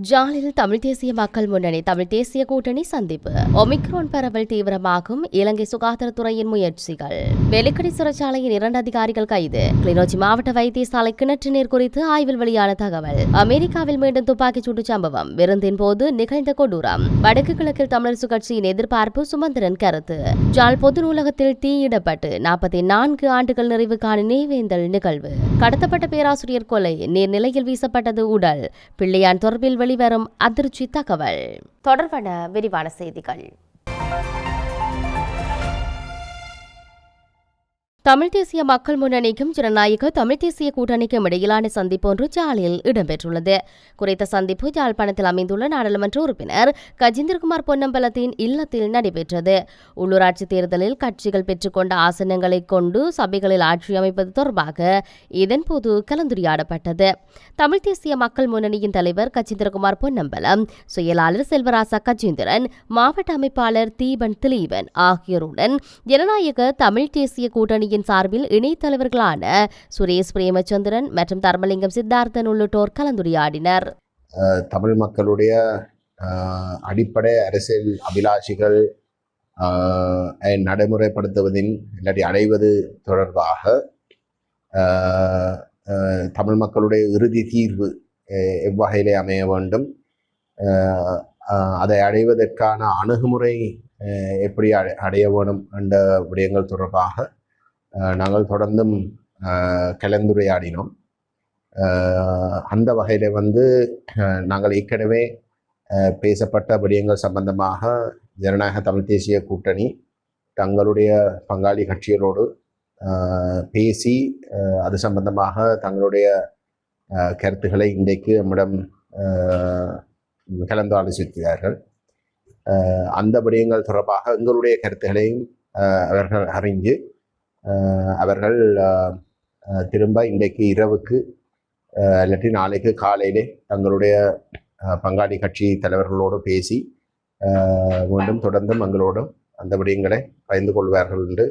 ஜாலில் தமிழ் தேசிய மக்கள் முன்னணி தமிழ் தேசிய கூட்டணி சந்திப்பு. ஒமிக்ரோன் பரவல் தீவிரமாகும். இலங்கை சுகாதாரத்துறையின் முயற்சிகள். வெலிக்கடி சிறைச்சாலையின் இரண்டு அதிகாரிகள் கைது. கிளிநொச்சி மாவட்ட வைத்தியசாலை கிணற்று நீர் குறித்து ஆய்வில் வெளியான தகவல். அமெரிக்காவில் மீண்டும் துப்பாக்கிச் சூட்டு சம்பவம். விருந்தின் போது நிகழ்ந்த கொடூரம். வடக்கு கிழக்கில் தமிழரசு கட்சியின் எதிர்பார்ப்பு சுமந்திரன் கருத்து. ஜால் பொது நூலகத்தில் தீயிடப்பட்டு நாற்பத்தி நான்கு ஆண்டுகள் நிறைவுக்கான நினைவேந்தல் நிகழ்வு. கடத்தப்பட்ட பேராசிரியர் கொலை நீர்நிலையில் வீசப்பட்டது உடல். பிள்ளையான் தொடர்பில் வெளிவரும் அதிர்ச்சி தகவல். தொடர்பான விரிவான செய்திகள். தமிழ் தேசிய மக்கள் முன்னணிக்கும் ஜனநாயக தமிழ் தேசிய கூட்டணிக்கும் இடையிலான சந்திப்பு ஒன்று ஜாலியில் இடம்பெற்றுள்ளது. குறித்த சந்திப்பு யாழ்ப்பாணத்தில் அமைந்துள்ள நாடாளுமன்ற உறுப்பினர் கஜேந்திரகுமார் பொன்னம்பலத்தின் இல்லத்தில் நடைபெற்றது. உள்ளூராட்சி தேர்தலில் கட்சிகள் பெற்றுக்கொண்ட ஆசனங்களை கொண்டு சபைகளில் ஆட்சி அமைப்பது தொடர்பாக இதன்போது கலந்துரையாடப்பட்டது. தமிழ் தேசிய மக்கள் முன்னணியின் தலைவர் கஜேந்திரகுமார் பொன்னம்பலம் செயலாளர் செல்வராசா கஜேந்திரன் மாவட்ட அமைப்பாளர் தீபன் திலீபன் ஆகியோருடன் ஜனநாயக தமிழ் தேசிய கூட்டணி கட்சியின் சார்பில் இணைத்தலைவர்களான சுரேஷ் பிரேமச்சந்திரன் மற்றும் தர்மலிங்கம் சித்தார்த்தன் உள்ளிட்டோர் கலந்துரையாடினர். தமிழ் மக்களுடைய அடிப்படை அரசியல் அபிலாஷிகள் நடைமுறைப்படுத்துவதின் இல்லாட்டி அடைவது தொடர்பாக தமிழ் மக்களுடைய இறுதி தீர்வு எவ்வகையிலே அமைய வேண்டும் அதை அடைவதற்கான அணுகுமுறை எப்படி அடைய வேணும் என்ற விடயங்கள் தொடர்பாக நாங்கள் தொடர்ந்தும் கலந்துரையாடினோம். அந்த வகையில் வந்து நாங்கள் ஏற்கனவே பேசப்பட்ட விடயங்கள் சம்பந்தமாக ஜனநாயக தமிழ் தேசிய கூட்டணி தங்களுடைய பங்காளி கட்சிகளோடு பேசி அது சம்பந்தமாக தங்களுடைய கருத்துக்களை இன்றைக்கு நம்மிடம் கலந்து ஆலோசிக்கிறார்கள். அந்த விடயங்கள் தொடர்பாக எங்களுடைய கருத்துக்களையும் அவர்கள் அறிஞ்சு அவர்கள் திரும்ப இன்றைக்கு இரவுக்கு இல்லாட்டி நாளைக்கு காலையிலே தங்களுடைய பங்காளி கட்சி தலைவர்களோடு பேசி மீண்டும் தொடர்ந்தும் எங்களோடும் அந்த விடயங்களை பயந்து கொள்வார்கள் என்று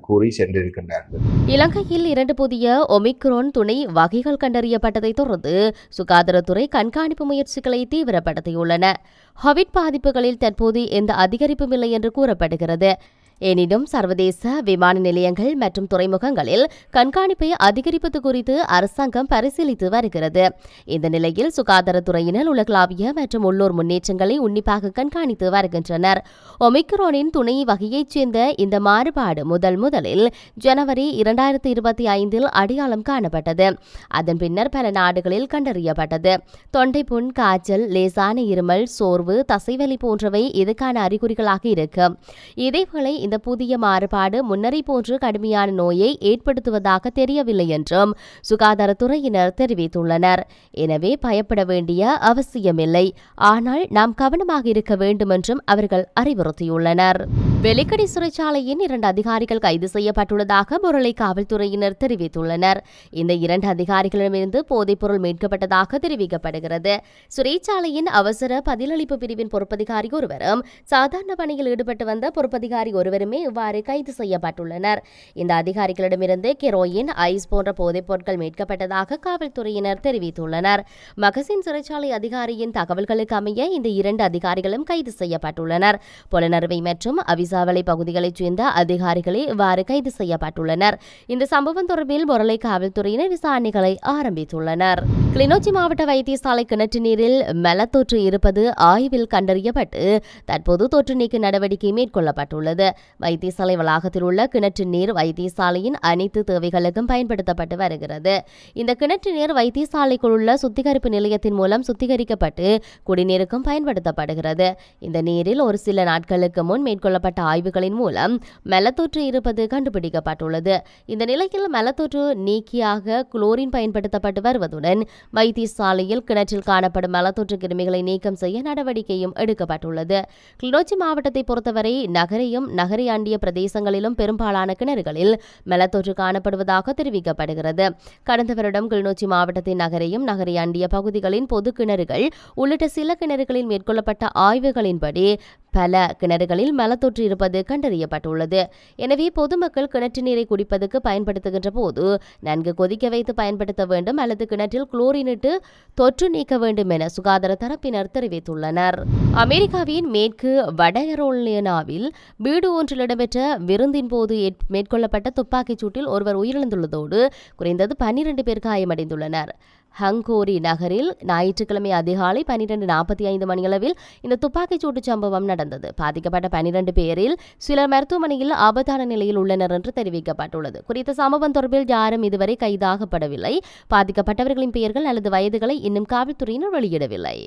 கூறி சென்றிருக்கின்றார்கள். இலங்கையில் இரண்டு புதிய ஒமிக்ரோன் துணை வகைகள் கண்டறியப்பட்டதை தொடர்ந்து சுகாதாரத்துறை கண்காணிப்பு முயற்சிகளை தீவிரப்படுத்தியுள்ளன. ஹவிட் பாதிப்புகளில் தற்போது எந்த அதிகரிப்பும் இல்லை என்று கூறப்படுகிறது. எனினும் சர்வதேச விமான நிலையங்கள் மற்றும் துறைமுகங்களில் கண்காணிப்பை அதிகரிப்பது குறித்து அரசாங்கம் பரிசீலித்து வருகிறது. இந்த நிலையில் சுகாதாரத்துறையினர் உலகளாவிய மற்றும் உள்ளூர் முன்னேற்றங்களை உன்னிப்பாக கண்காணித்து வருகின்றனர். ஒமிக்ரோனின் துணை வகையைச் சேர்ந்த இந்த மாறுபாடு முதல் முதலில் ஜனவரி இரண்டாயிரத்தி இருபத்தி ஐந்தில் அடையாளம் காணப்பட்டது. அதன் பின்னர் பல நாடுகளில் கண்டறியப்பட்டது. தொண்டை புண் காய்ச்சல் லேசான இருமல் சோர்வு தசைவலி போன்றவை இதுக்கான அறிகுறிகளாக இருக்கும் இதேவேளை இந்த புதிய மாறுபாடு முன்னரை போன்று கடுமையான நோயை ஏற்படுத்துவதாக தெரியவில்லை என்றும் சுகாதாரத்துறையினர் தெரிவித்துள்ளனர். எனவே பயப்பட வேண்டிய அவசியமில்லை. ஆனால் நாம் கவனமாக இருக்க வேண்டும் என்றும் அவர்கள் அறிவுறுத்தியுள்ளனர். வெலிக்கடி சிறைச்சாலையின் இரண்டு அதிகாரிகள் கைது செய்யப்பட்டுள்ளதாக முரளை காவல்துறையினர் தெரிவித்துள்ளனர். இந்த இரண்டு அதிகாரிகளிடமிருந்து போதைப்பொருள் மீட்கப்பட்டதாக தெரிவிக்கப்படுகிறது. சிறைச்சாலையின் அவசர பதிலளிப்பு பிரிவின் பொறுப்பதிகாரி ஒருவரும் சாதாரண பணியில் ஈடுபட்டு வந்த பொறுப்பதிகாரி பேருமே இவ்வாறு கைது செய்யப்பட்டுள்ளனர். இந்த அதிகாரிகளிடமிருந்து கெரோயின் ஐஸ் போன்ற போதைப் பொருட்கள் மீட்கப்பட்டதாக காவல்துறையினர் தெரிவித்துள்ளனர். மகசின் சிறைச்சாலை அதிகாரியின் தகவல்களுக்கு அமைய இந்த இரண்டு அதிகாரிகளும் கைது செய்யப்பட்டுள்ளனர். புலனறுவை மற்றும் அவிசாவளை பகுதிகளைச் சேர்ந்த அதிகாரிகளே இவ்வாறு கைது செய்யப்பட்டுள்ளனர். இந்த சம்பவம் தொடர்பில் முரளை காவல்துறையினர் விசாரணைகளை ஆரம்பித்துள்ளனர். கிளிநொச்சி மாவட்ட வைத்தியசாலை கிணற்று நீரில் மெலத்தொற்று இருப்பது ஆய்வில் கண்டறியப்பட்டு தற்போது தொற்று நீக்க நடவடிக்கை மேற்கொள்ளப்பட்டுள்ளது. வைத்தியசாலை வளாகத்தில் உள்ள கிணற்று நீர் வைத்தியசாலையின் அனைத்து தேவைகளுக்கும் பயன்படுத்தப்பட்டு வருகிறது. இந்த கிணற்று நீர் வைத்தியசாலைக்குள் உள்ள சுத்திகரிப்பு நிலையத்தின் மூலம் சுத்திகரிக்கப்பட்டு குடிநீருக்கும் பயன்படுத்தப்படுகிறது. இந்த நீரில் ஒரு சில நாட்களுக்கு முன் மேற்கொள்ளப்பட்ட ஆய்வுகளின் மூலம் மெலத்தொற்று இருப்பது கண்டுபிடிக்கப்பட்டுள்ளது. இந்த நிலையில் மெலத்தொற்று நீக்கியாக குளோரின் பயன்படுத்தப்பட்டு வருவதுடன் வைத்தியசாலையில் கிணற்றில் காணப்படும் மலத்தொற்று கிருமிகளை நீக்கம் செய்ய நடவடிக்கையும் எடுக்கப்பட்டுள்ளது. கிளிநொச்சி மாவட்டத்தை பொறுத்தவரை நகரையும் நகர நகரை அண்டிய பிரதேசங்களிலும் பெரும்பாலான கிணறுகளில் மலத்தொற்று காணப்படுவதாக தெரிவிக்கப்படுகிறது. கடந்த வருடம் கிளிநொச்சி மாவட்டத்தின் நகரையும் நகரை அண்டிய பகுதிகளின் பொது கிணறுகள் உள்ளிட்ட சில கிணறுகளில் மேற்கொள்ளப்பட்ட ஆய்வுகளின்படி பல கிணறுகளில் மலத்தொற்று இருப்பது கண்டறியப்பட்டுள்ளது. எனவே பொதுமக்கள் கிணற்று நீரை குடிப்பதற்கு பயன்படுத்துகின்ற போது நன்கு கொதிக்க வைத்து பயன்படுத்த வேண்டும் அல்லது கிணற்றில் குளோரினிட்டு தொற்று நீக்க வேண்டும் என சுகாதார தரப்பினர் தெரிவித்துள்ளனர். அமெரிக்காவின் மேற்கு வடகரோலினாவில் வீடு ஒன்றில் இடம்பெற்ற விருந்தின் போது மேற்கொள்ளப்பட்ட துப்பாக்கிச் சூட்டில் ஒருவர் உயிரிழந்துள்ளதோடு குறைந்தது பன்னிரண்டு பேர் காயமடைந்துள்ளனர். ஹங்கோரி நகரில் ஞாயிற்றுக்கிழமை அதிகாலை பனிரெண்டு நாற்பத்தி ஐந்து மணியளவில் இந்த துப்பாக்கிச் சூட்டு சம்பவம் நடந்தது. பாதிக்கப்பட்ட பனிரெண்டு பேரில் சிலர் மருத்துவமனையில் ஆபத்தான நிலையில் உள்ளனர் என்று தெரிவிக்கப்பட்டுள்ளது. குறித்த சம்பவம் தொடர்பில் யாரும் இதுவரை கைதாகப்படவில்லை. பாதிக்கப்பட்டவர்களின் பெயர்கள் அல்லது வயதுகளை இன்னும் காவல்துறையினர் வெளியிடவில்லை.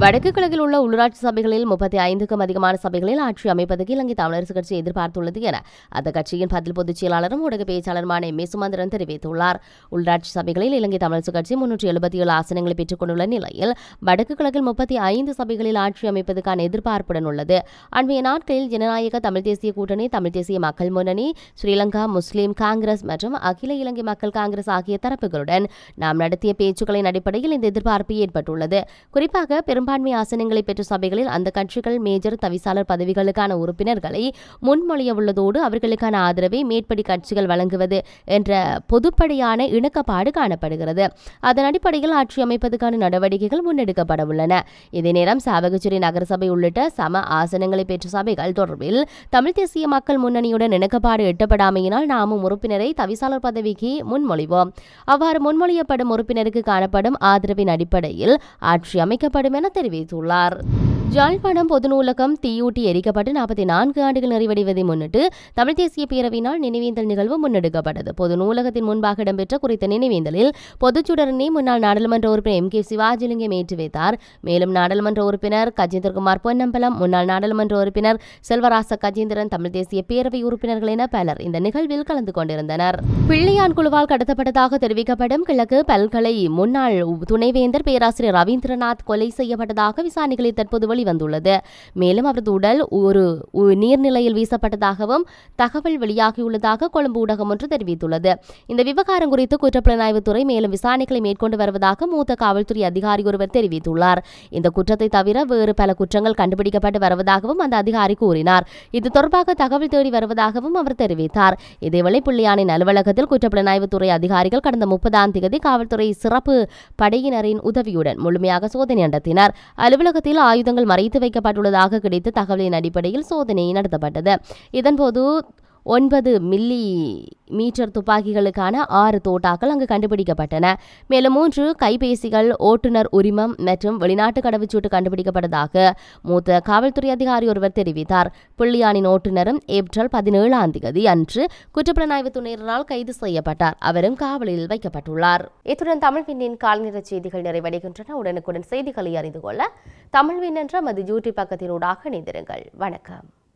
வடக்கு கிழக்கில் உள்ள உள்ளூராட்சி சபைகளில் முப்பத்தி ஐந்துக்கும் அதிகமான சபைகளில் ஆட்சி அமைப்பதற்கு இலங்கை தமிழரசு கட்சி எதிர்பார்த்துள்ளது என அந்த கட்சியின் பதில் பொதுச் செயலாளரும் ஊடக பேச்சாளருமான எம் ஏ சுமந்திரன் தெரிவித்துள்ளார். உள்ளாட்சி சபைகளில் இலங்கை தமிழரசு கட்சி முன்னூற்றி எழுபத்தி ஏழு ஆசனங்களை பெற்றுக் கொண்டுள்ள நிலையில் வடக்கு கிழக்கில் முப்பத்தி ஐந்து சபைகளில் ஆட்சி அமைப்பதற்கான எதிர்பார்ப்புடன் உள்ளது. அண்மைய நாட்களில் ஜனநாயக தமிழ் தேசிய கூட்டணி தமிழ் தேசிய மக்கள் முன்னணி ஸ்ரீலங்கா முஸ்லிம் காங்கிரஸ் மற்றும் அகில இலங்கை மக்கள் காங்கிரஸ் ஆகிய தரப்புகளுடன் நாம் நடத்திய பேச்சுக்களின் அடிப்படையில் இந்த எதிர்பார்ப்பு ஏற்பட்டுள்ளது. குறிப்பாக பெரும்பான்மை ஆசனங்களை பெற்ற சபைகளில் அந்த கட்சிகள் மேஜர் தவிசாளர் பதவிகளுக்கான உறுப்பினர்களை முன்மொழிய உள்ளதோடு அவர்களுக்கான ஆதரவை மேற்படி கட்சிகள் வழங்குவது என்ற பொதுப்படையான இணக்கப்பாடு காணப்படுகிறது. அதன் அடிப்படையில் ஆட்சி அமைப்பதற்கான நடவடிக்கைகள் முன்னெடுக்கப்பட உள்ளன இதே நேரம் சாவகச்சேரி நகரசபை உள்ளிட்ட சம ஆசனங்களை பெற்ற சபைகள் தொடர்பில் தமிழ் தேசிய மக்கள் முன்னணியுடன் இணக்கப்பாடு எட்டப்படாமையினால் நாமும் உறுப்பினரை தவிசாளர் பதவிக்கு முன்மொழிவோம். அவ்வாறு முன்மொழியப்படும் உறுப்பினருக்கு காணப்படும் ஆதரவின் அடிப்படையில் ஆட்சி அமைக்கப்படும் என தெரிவித்துள்ளார் ஜாழ்ப்பாணம் பொது நூலகம் தீயூட்டி எரிக்கப்பட்டு நாற்பத்தி நான்கு ஆண்டுகள் நிறைவடைவதை முன்னிட்டு தமிழ் தேசிய பேரவையினால் நினைவேந்தல் நிகழ்வு முன்னெடுக்கப்பட்டது. பொது நூலகத்தின் முன்பாக இடம்பெற்ற குறித்த நினைவேந்தலில் பொதுச்சுடரனை முன்னாள் நாடாளுமன்ற உறுப்பினர் எம். கே. சிவாஜிலிங்கம் ஏற்றி வைத்தார். மேலும் நாடாளுமன்ற உறுப்பினர் கஜேந்திரகுமார் பொன்னம்பலம் முன்னாள் நாடாளுமன்ற உறுப்பினர் செல்வராச கஜேந்திரன் தமிழ் தேசிய பேரவை உறுப்பினர்கள் என பலர் இந்த நிகழ்வில் கலந்து கொண்டிருந்தனர். பிள்ளையான் குழுவால் கடத்தப்பட்டதாக தெரிவிக்கப்படும் கிழக்கு பல்கலை முன்னாள் துணைவேந்தர் பேராசிரியர் ரவீந்திரநாத் கொலை செய்யப்பட்டதாக விசாரணைகளில் தற்போது வெளிவந்துள்ளது. மேலும் அவரது உடல் ஒரு நீர்நிலையில் வீசப்பட்டதாகவும் தகவல் வெளியாகியுள்ளதாக கொழும்பு ஊடகம் ஒன்று தெரிவித்துள்ளது. இந்த விவகாரம் குறித்து குற்றப்புலனாய்வுத்துறை மேலும் விசாரணைகளை மேற்கொண்டு வருவதாக மூத்த காவல்துறை அதிகாரி ஒருவர் தெரிவித்துள்ளார். இந்த குற்றத்தை தவிர வேறு பல குற்றங்கள் கண்டுபிடிக்கப்பட்டு வருவதாகவும் அந்த அதிகாரி கூறினார். இது தொடர்பாக தகவல் தேடி வருவதாகவும் அவர் தெரிவித்தார். இதேவேளை பிள்ளையானின் அலுவலகத்தில் குற்றப்புலனாய்வுத்துறை அதிகாரிகள் கடந்த முப்பதாம் தேதி காவல்துறை சிறப்பு படையினரின் உதவியுடன் முழுமையாக சோதனை நடத்தினர். அலுவலகத்தில் ஆயுதங்கள் மறைத்து வைக்கப்பட்டுள்ளதாக கிடைத்த தகவலின் அடிப்படையில் சோதனை நடத்தப்பட்டது. இதன்போது ஒன்பது மில்லி மீட்டர் துப்பாக்கிகளுக்கான ஆறு தோட்டாக்கள் அங்கு கண்டுபிடிக்கப்பட்டன. மேலும் மூன்று கைபேசிகள் ஓட்டுநர் உரிமம் மற்றும் வெளிநாட்டு கடவுச்சீட்டு கண்டுபிடிக்கப்பட்டதாக மூத்த காவல்துறை அதிகாரி ஒருவர் தெரிவித்தார். புள்ளியானின் ஓட்டுநரும் ஏப்ரல் பதினேழாம் தேதி அன்று குற்றப்புலனாய்வு துணையினரால் கைது செய்யப்பட்டார். அவரும் காவலில் வைக்கப்பட்டுள்ளார். இத்துடன் தமிழ் விண்ணின் கால்நிற செய்திகள் நிறைவடைகின்றன. உடனுக்குடன் செய்திகளை அறிந்து கொள்ள தமிழ் விண் என்ற மது யூடியூப் பக்கத்தினூடாக இணைந்திருங்கள். வணக்கம்.